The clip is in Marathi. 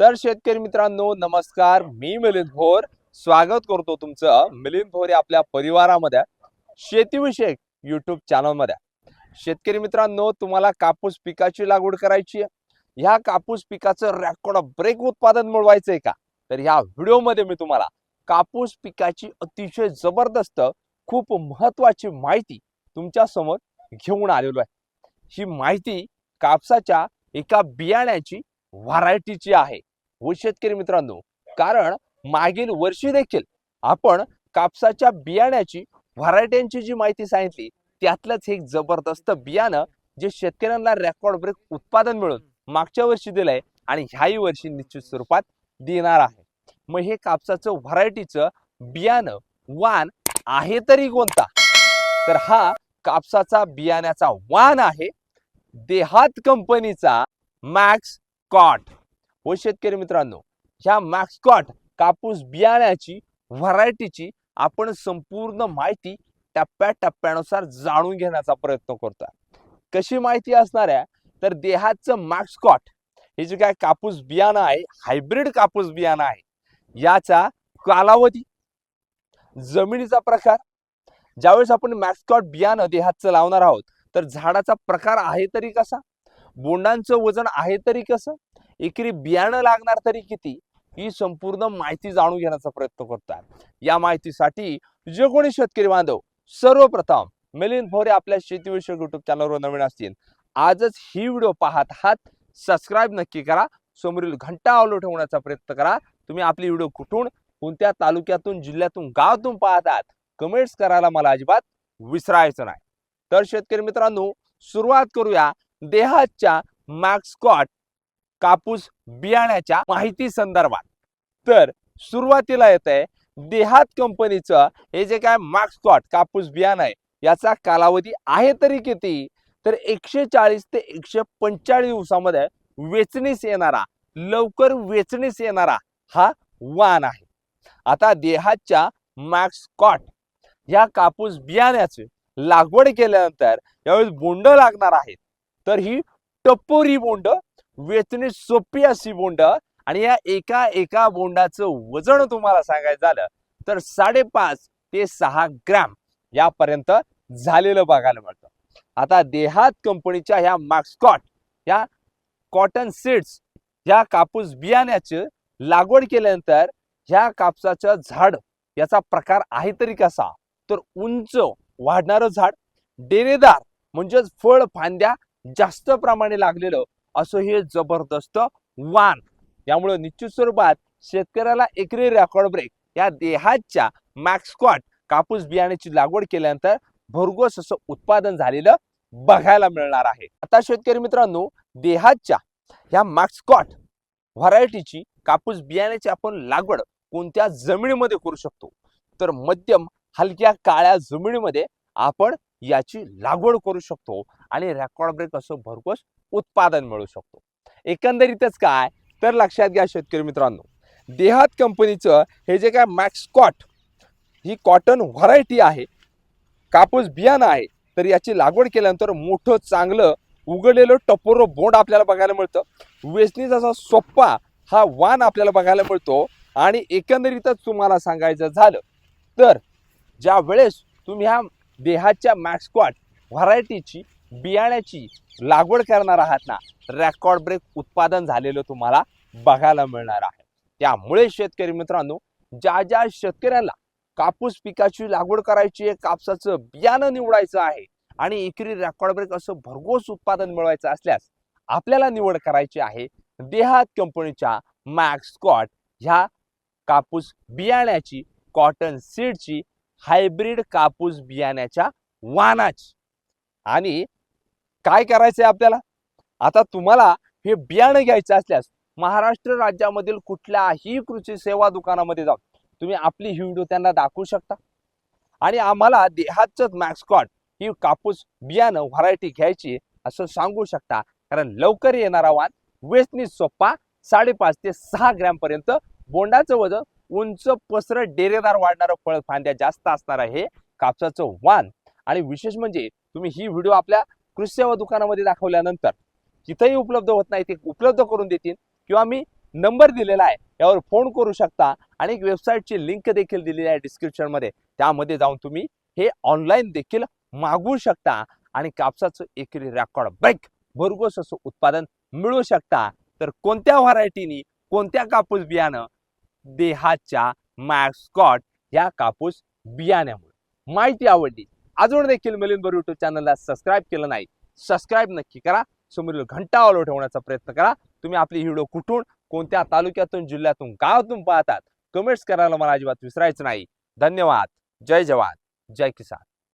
तर शेतकरी मित्रांनो नमस्कार. मी मिलिंद भोर. स्वागत करतो तुमचं मिलिंद भोर या आपल्या परिवारामध्ये शेतीविषयक युट्यूब चॅनलमध्ये शेतकरी मित्रांनो तुम्हाला कापूस पिकाची लागवड करायची आहे. ह्या कापूस पिकाचं रेकॉर्ड ब्रेक उत्पादन मिळवायचंय का? तर ह्या व्हिडिओमध्ये मी तुम्हाला कापूस पिकाची अतिशय जबरदस्त खूप महत्वाची माहिती तुमच्यासमोर घेऊन आलेलो आहे. ही माहिती कापसाच्या एका बियाण्याची व्हरायटीची आहे. हो शेतकरी मित्रांनो? कारण मागील वर्षी देखील आपण कापसाच्या बियाण्याची व्हरायट्यांची जी माहिती सांगितली त्यातलंच एक जबरदस्त बियाणं जे शेतकऱ्यांना रेकॉर्ड ब्रेक उत्पादन मिळून मागच्या वर्षी दिलंय आणि ह्याही वर्षी निश्चित स्वरूपात देणार आहे. मग हे कापसाचं व्हरायटीचं बियाणं वाण आहे तरी कोणता? तर हा कापसाचा बियाण्याचा वाण आहे देहात कंपनीचा मॅक्स कॉट. व शेतकरी मित्रांनो ह्या मॅक्सकॉट कापूस बियाण्याची व्हरायटीची आपण संपूर्ण माहिती टप्प्या टप्प्यानुसार जाणून घेण्याचा प्रयत्न करतोय. कशी माहिती असणार आहे? तर देहाचं मॅक्सकॉट हे जे काय कापूस बियाणं आहे हायब्रिड कापूस बियाणं आहे याचा कालावधी जमिनीचा प्रकार ज्यावेळेस आपण मॅक्सकॉट बियाणं देहातचं लावणार आहोत तर झाडाचा प्रकार आहे तरी कसा? बोंडांचं वजन आहे तरी कसं? एकरी बियाणं लागणार तरी किती? ही संपूर्ण माहिती जाणून घेण्याचा प्रयत्न करतात या माहितीसाठी जे कोणी शेतकरी बांधव सर्वप्रथम मिलिंद भोरे आपल्या शेतीविषयक युट्यूब चॅनलवर नवीन असतील. आजच ही व्हिडिओ पाहत आहात. सबस्क्राईब नक्की करा. समोरील घंटा आवलो ठेवण्याचा प्रयत्न करा. तुम्ही आपली व्हिडिओ कुठून कोणत्या तालुक्यातून जिल्ह्यातून गावातून पाहत आहात कमेंट्स करायला मला अजिबात विसरायचं नाही. तर शेतकरी मित्रांनो सुरुवात करूया देहाच्या मॅक्सकॉट कापूस बियाण्याच्या माहिती संदर्भात. तर सुरुवातीला येत आहे देहात कंपनीचं हे जे काय मार्क्सकॉट कापूस बियाणं आहे याचा कालावधी आहे तरी किती? तर एकशे चाळीस ते एकशे पंचेचाळीस दिवसामध्ये वेचणीस येणारा लवकर वेचणीस येणारा हा वाण आहे. आता देहाच्या मॅक्सकॉट या कापूस बियाण्याची लागवड केल्यानंतर यावेळेस बोंड लागणार आहेत. तर ही टपोरी बोंड वेचणी सोपी अशी बोंड आणि या एका एका बोंडाचं वजन तुम्हाला सांगायचं झालं तर साडेपाच ते सहा ग्रॅम यापर्यंत झालेलं बघायला मिळतं. आता देहात कंपनीच्या ह्या मार्क्सकॉट या कॉटन सीड्स ह्या कापूस बियाण्याची लागवड केल्यानंतर ह्या कापसाचं झाड याचा प्रकार आहे तरी कसा? तर उंच वाढणारं झाड डेरेदार म्हणजेच फळ फांद्या जास्त प्रमाणे लागलेलं असं हे जबरदस्त वाण यामुळे निश्चित स्वरूपात शेतकऱ्याला एकरी रेकॉर्ड ब्रेक या देहाच्या मॅक्सकॉट कापूस बियाण्याची लागवड केल्यानंतर भरघोस असं उत्पादन झालेलं बघायला मिळणार आहे. आता शेतकरी मित्रांनो देहाच्या ह्या मॅक्सकॉट व्हरायटीची कापूस बियाण्याची आपण लागवड कोणत्या जमिनीमध्ये करू शकतो? तर मध्यम हलक्या काळ्या जमिनीमध्ये आपण याची लागवड करू शकतो. आणि रेकॉर्ड ब्रेक असं भरघोस उत्पादन मिळू शकतो. एकंदरीतच काय? तर लक्षात घ्या शेतकरी मित्रांनो देहात कंपनीचं हे जे काय मॅक्सकॉट ही कॉटन व्हरायटी आहे कापूस बियाणं आहे तर याची लागवड केल्यानंतर मोठं चांगलं उघडलेलं टपोरो बोंड आपल्याला बघायला मिळतं. वेचणीचा असा सोप्पा हा वाण आपल्याला बघायला मिळतो आणि एकंदरीतच तुम्हाला सांगायचं झालं तर ज्या वेळेस तुम्ही ह्या देहाच्या मॅक्सकॉट व्हरायटीची बियाण्याची लागवड करणार आहात ना रेकॉर्ड ब्रेक उत्पादन झालेलं तुम्हाला बघायला मिळणार आहे. त्यामुळे शेतकरी मित्रांनो ज्या ज्या शेतकऱ्यांना कापूस पिकाची लागवड करायची आहे कापसाचं बियाणं निवडायचं आहे आणि एकरी रेकॉर्ड ब्रेक असं भरघोस उत्पादन मिळवायचं असल्यास आपल्याला निवड करायची आहे देहात कंपनीच्या मॅक्सकॉट ह्या कापूस बियाण्याची कॉटन सीडची हायब्रिड कापूस बियाण्याच्या वाणाची. आणि काय करायचंय आपल्याला? आता तुम्हाला हे बियाणं घ्यायचं असल्यास महाराष्ट्र राज्यामधील कुठल्याही कृषी सेवा दुकानामध्ये जाऊन तुम्ही आपली ही व्हिडिओ त्यांना दाखवू शकता. आणि आम्हाला देहातच मॅक्सकॉट ही कापूस बियाणं व्हरायटी घ्यायची असं सांगू शकता. कारण लवकर येणारा वाण वेचणी सोप्पा साडेपाच ते सहा ग्रॅम पर्यंत बोंडाचं वजन उंच पसरत डेरेदार वाढणारं फळ फांद्या जास्त असणार हे कापसाचं वाण आणि विशेष म्हणजे तुम्ही ही व्हिडिओ आपल्या कृषी सेवा दुकानामध्ये दाखवल्यानंतर तिथेही उपलब्ध होत नाही ते उपलब्ध करून देतील किंवा मी नंबर दिलेला आहे यावर फोन करू शकता आणि एक वेबसाईटची लिंक देखील दिलेली आहे डिस्क्रिप्शनमध्ये त्यामध्ये जाऊन तुम्ही हे ऑनलाईन देखील मागवू शकता आणि कापसाचं एकरी रेकॉर्ड ब्रेक भरघोस असं उत्पादन मिळवू शकता. तर कोणत्या व्हरायटीनी कोणत्या कापूस बियाणं देहाच्या मॅक्सकॉट या कापूस बियाण्यामुळे? माहिती आवडली. अजून देखील मिलिंद बोर युट्यूब चॅनलला सबस्क्राईब केलं नाही सबस्क्राईब नक्की करा. समोरील घंटा ऑलो ठेवण्याचा प्रयत्न करा. तुम्ही आपली व्हिडिओ कुठून कोणत्या तालुक्यातून जिल्ह्यातून गावातून पाहतात कमेंट्स करायला मला अजिबात विसरायचं नाही. धन्यवाद. जय जवान. जय किसान.